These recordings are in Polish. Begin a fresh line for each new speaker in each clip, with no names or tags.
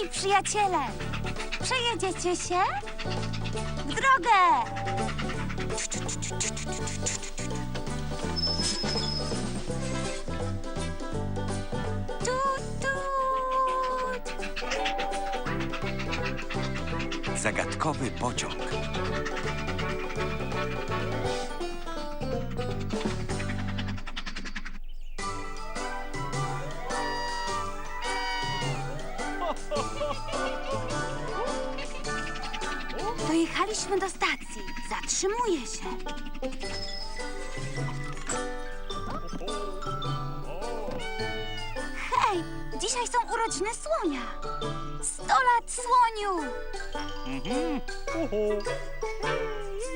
Hej, przyjaciele! Przejedziecie się? W drogę! Tut, tut.
Zagadkowy pociąg.
Dojechaliśmy do stacji. Zatrzymuje się. Hej, dzisiaj są urodziny słonia. Sto lat słoniu!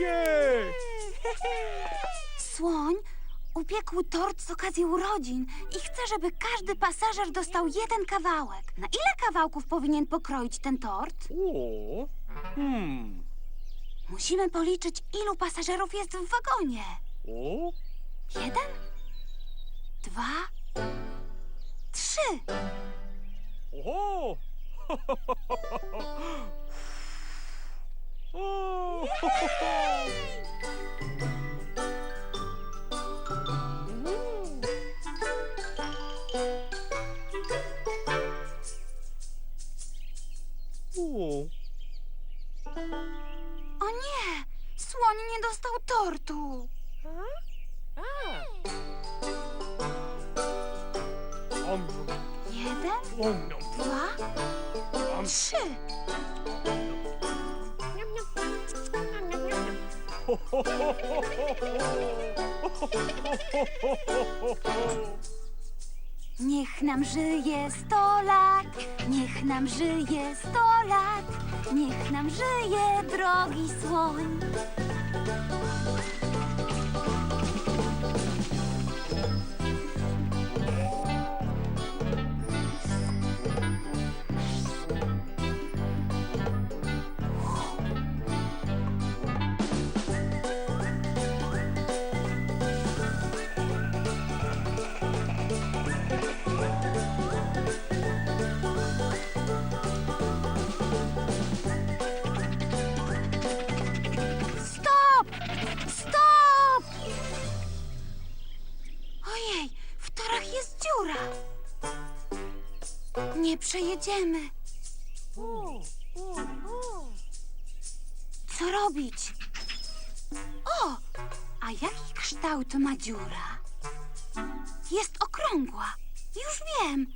Jej!
Słoń upiekł tort z okazji urodzin i chce, żeby każdy pasażer dostał jeden kawałek. Na ile kawałków powinien pokroić ten tort?
O, hmm,
Musimy policzyć, ilu pasażerów jest w wagonie.
o,
Jeden, dwa, trzy.
o! O! O,
O nie! Słoń nie dostał tortu. Jeden,
om, nom,
dwa,
om.
trzy. Niech nam żyje sto lat, niech nam żyje sto lat, niech nam żyje drogi słoń. Dziura. Nie przejedziemy. Co robić? O, a jaki kształt ma dziura? Jest okrągła. Już wiem.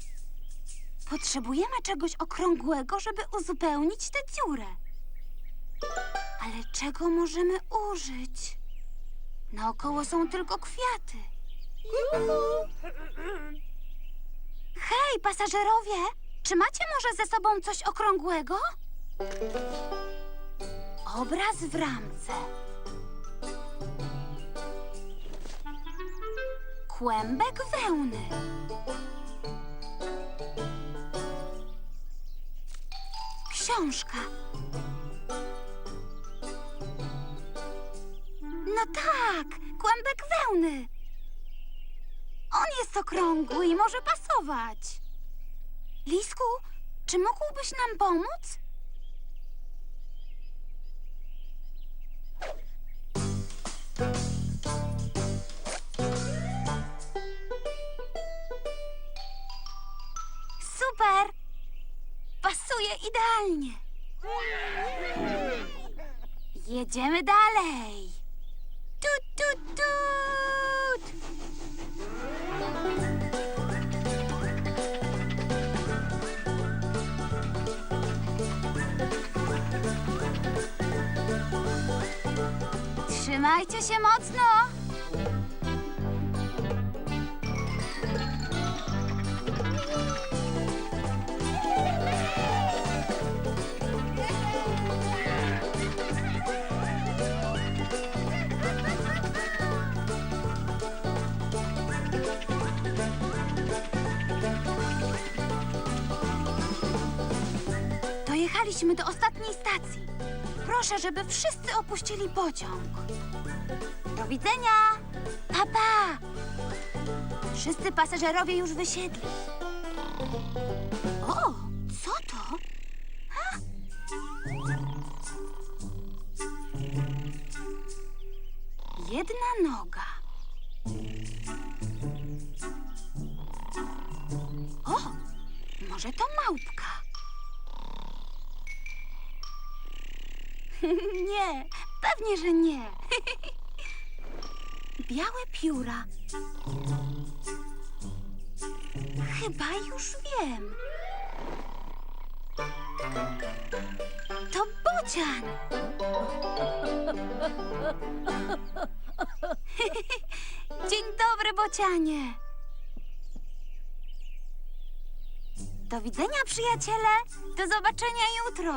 Potrzebujemy czegoś okrągłego, żeby uzupełnić tę dziurę. Ale czego możemy użyć? Naokoło są tylko kwiaty. Hej, pasażerowie! Czy macie może ze sobą coś okrągłego? Obraz w ramce. Kłębek wełny. Książka. No tak, kłębek wełny. On jest okrągły i może pasować. Lisku, czy mógłbyś nam pomóc? Super! Pasuje idealnie. Jedziemy dalej. Tut, tut, tut. Trzymajcie się mocno. Dojechaliśmy do ostatniej stacji. Proszę, żeby wszyscy opuścili pociąg. Do widzenia! Papa! Pa. Wszyscy pasażerowie już wysiedli. O, co to? Ha? Jedna noga. O, może to małpka. nie, pewnie, że nie. Białe pióra. Chyba już wiem. To bocian. Dzień dobry, bocianie. Do widzenia, przyjaciele. Do zobaczenia jutro.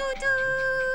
Tu, tu.